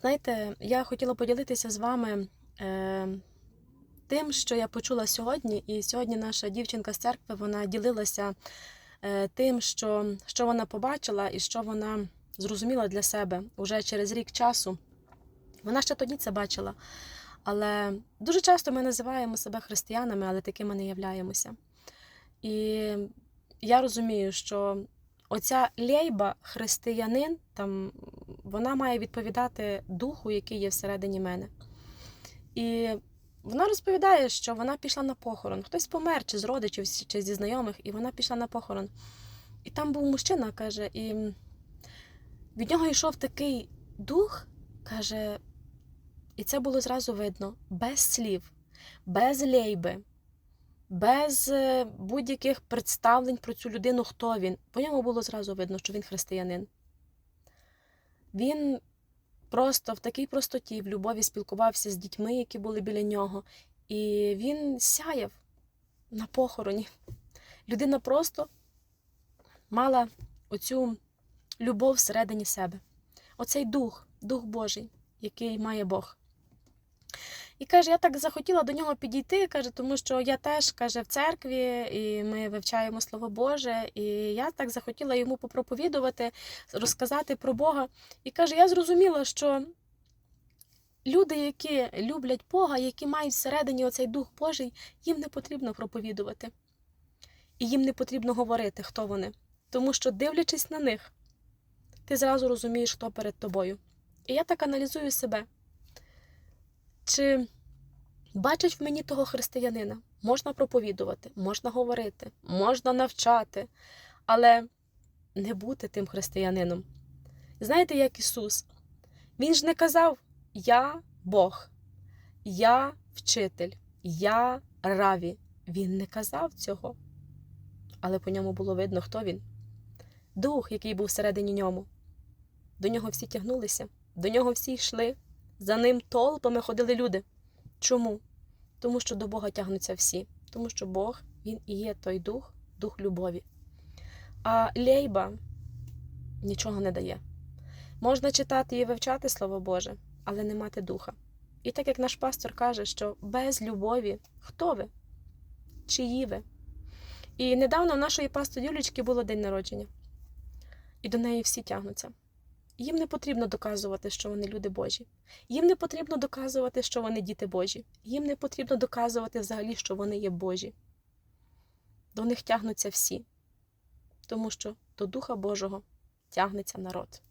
Знаєте, я хотіла поділитися з вами е, тим, що я почула сьогодні. І сьогодні наша дівчинка з церкви вона ділилася е, тим, що, що вона побачила і що вона зрозуміла для себе уже через рік часу. Вона ще тоді це бачила. Але дуже часто ми називаємо себе християнами, але такими не являємося. І я розумію, що оця лейба християнин, там, вона має відповідати духу, який є всередині мене. І вона розповідає, що вона пішла на похорон. Хтось помер, чи з родичів, чи зі знайомих, і вона пішла на похорон. І там був мужчина, каже, і від нього йшов такий дух, каже, і це було зразу видно, без слів, без лейби, без е, будь-яких представлень про цю людину, хто він. По ньому було зразу видно, що він християнин. Він просто в такій простоті, в любові спілкувався з дітьми, які були біля нього, і він сяяв на похороні. Людина просто мала оцю любов всередині себе. Оцей дух, дух Божий, який має Бог. І каже, я так захотіла до нього підійти, каже, тому що я теж каже в церкві, і ми вивчаємо Слово Боже, і я так захотіла йому попроповідувати, розказати про Бога. І каже, я зрозуміла, що люди, які люблять Бога, які мають всередині оцей Дух Божий, їм не потрібно проповідувати. І їм не потрібно говорити, хто вони. Тому що, дивлячись на них, ти зразу розумієш, хто перед тобою. І я так аналізую себе. Чи бачать в мені того християнина? Можна проповідувати, можна говорити, можна навчати, але не бути тим християнином. Знаєте, як Ісус? Він ж не казав Я Бог, я вчитель, я раві. Він не казав цього, але по ньому було видно, хто він. Дух, який був всередині ньому. До нього всі тягнулися, до нього всі йшли. За ним толпами ходили люди. Чому? Тому що до Бога тягнуться всі, тому що Бог Він і є той дух, дух любові. А лейба нічого не дає. Можна читати і вивчати Слово Боже, але не мати духа. І так як наш пастор каже, що без любові хто ви? Чиї ви? І недавно в нашої пастор Юлічки було день народження, і до неї всі тягнуться. Їм не потрібно доказувати, що вони люди Божі. Їм не потрібно доказувати, що вони діти Божі. Їм не потрібно доказувати взагалі, що вони є Божі. До них тягнуться всі, тому що до Духа Божого тягнеться народ.